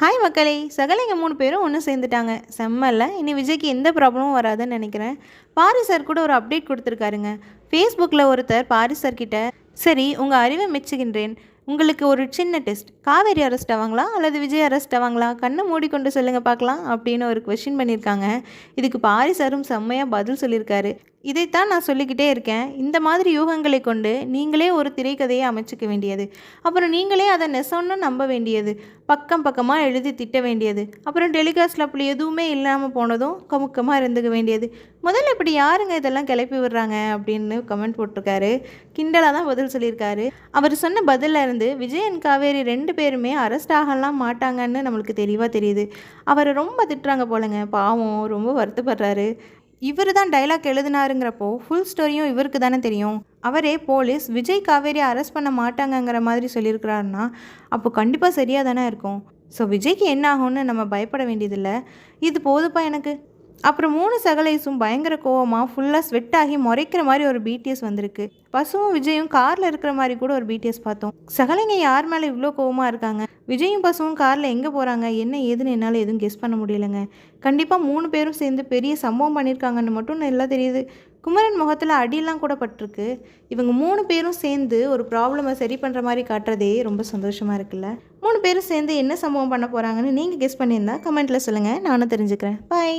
Hi மக்களே. சகலைங்க மூணு பேரும் ஒன்று சேர்ந்துட்டாங்க. செம்மல்ல. இனி விஜய்க்கு எந்த ப்ராப்ளமும் வராதுன்னு நினைக்கிறேன். பாரி சார் கூட ஒரு அப்டேட் கொடுத்துருக்காருங்க. ஃபேஸ்புக்கில் ஒருத்தர் பாரி சார் கிட்ட சரி உங்கள் அறிவை மெச்சுகின்றேன். உங்களுக்கு ஒரு சின்ன டெஸ்ட். காவேரி அரெஸ்ட் ஆவாங்களா? அல்லது விஜய் அரெஸ்ட் ஆவாங்களா? கண்ணை மூடிக்கொண்டு சொல்லுங்கள் பார்க்கலாம் அப்படின்னு ஒரு கொஷின் பண்ணியிருக்காங்க. இதுக்கு பாரி சாரும் செம்மையாக பதில் சொல்லியிருக்காரு. இதைத்தான் நான் சொல்லிக்கிட்டே இருக்கேன். இந்த மாதிரி யூகங்களை கொண்டு நீங்களே ஒரு திரைக்கதையை அமைச்சிக்க வேண்டியது. அப்புறம் நீங்களே அதை நெசம்னு நம்ப வேண்டியது. பக்கம் பக்கமாக எழுதி திட்ட வேண்டியது. அப்புறம் டெலிகாஸ்டில் அப்படி எதுவுமே இல்லாமல் போனதும் கமுக்கமாக இருந்துக்க வேண்டியது. முதல்ல இப்படி யாருங்க இதெல்லாம் கிளப்பி விடுறாங்க அப்படின்னு கமெண்ட் போட்டிருக்காரு. கிண்டலாக தான் பதில் சொல்லியிருக்காரு. அவர் சொன்ன பதிலில் இருந்து விஜய் அண்ட் காவேரி ரெண்டு பேருமே அரெஸ்ட் ஆகலாம் மாட்டாங்கன்னு நம்மளுக்கு தெளிவாக தெரியுது. அவரை ரொம்ப திட்டுறாங்க போலங்க. பாவம் ரொம்ப வருத்தப்படுறாரு. இவர் தான் டைலாக் எழுதினாருங்கிறப்போ ஃபுல் ஸ்டோரியும் இவருக்கு தானே தெரியும். அவரே போலீஸ் விஜய் காவேரி அரெஸ்ட் பண்ண மாட்டாங்கங்கிற மாதிரி சொல்லியிருக்கிறாருன்னா அப்போ கண்டிப்பாக சரியாக தானே இருக்கும். ஸோ விஜய்க்கு என்ன ஆகும்னு நம்ம பயப்பட வேண்டியதில்லை. இது போதுப்பா எனக்கு. அப்புறம் மூணு சகலைஸும் பயங்கர கோவமாக ஃபுல்லாக ஸ்வெட் ஆகி முறைக்கிற மாதிரி ஒரு பிடிஎஸ் வந்திருக்கு. பசுவும் விஜயும் காரில் இருக்கிற மாதிரி கூட ஒரு பிடிஎஸ் பார்த்தோம். சகலைங்க யார் மேலே இவ்வளோ கோவமாக இருக்காங்க? விஜயும் பசுவும் காரில் எங்கே போகிறாங்க என்ன ஏதுன்னு என்னால் எதுவும் கெஸ் பண்ண முடியலைங்க. கண்டிப்பாக மூணு பேரும் சேர்ந்து பெரிய சம்பவம் பண்ணியிருக்காங்கன்னு மட்டும் நல்லா தெரியுது. குமரன் முகத்தில் அடியெல்லாம் கூட பட்டிருக்கு. இவங்க மூணு பேரும் சேர்ந்து ஒரு ப்ராப்ளமை சரி பண்ணுற மாதிரி காட்டுறதே ரொம்ப சந்தோஷமாக இருக்குல்ல? மூணு பேரும் சேர்ந்து என்ன சம்பவம் பண்ண போகிறாங்கன்னு நீங்கள் கெஸ் பண்ணியிருந்தா கமெண்ட்டில் சொல்லுங்கள் நானும் தெரிஞ்சுக்கிறேன். பை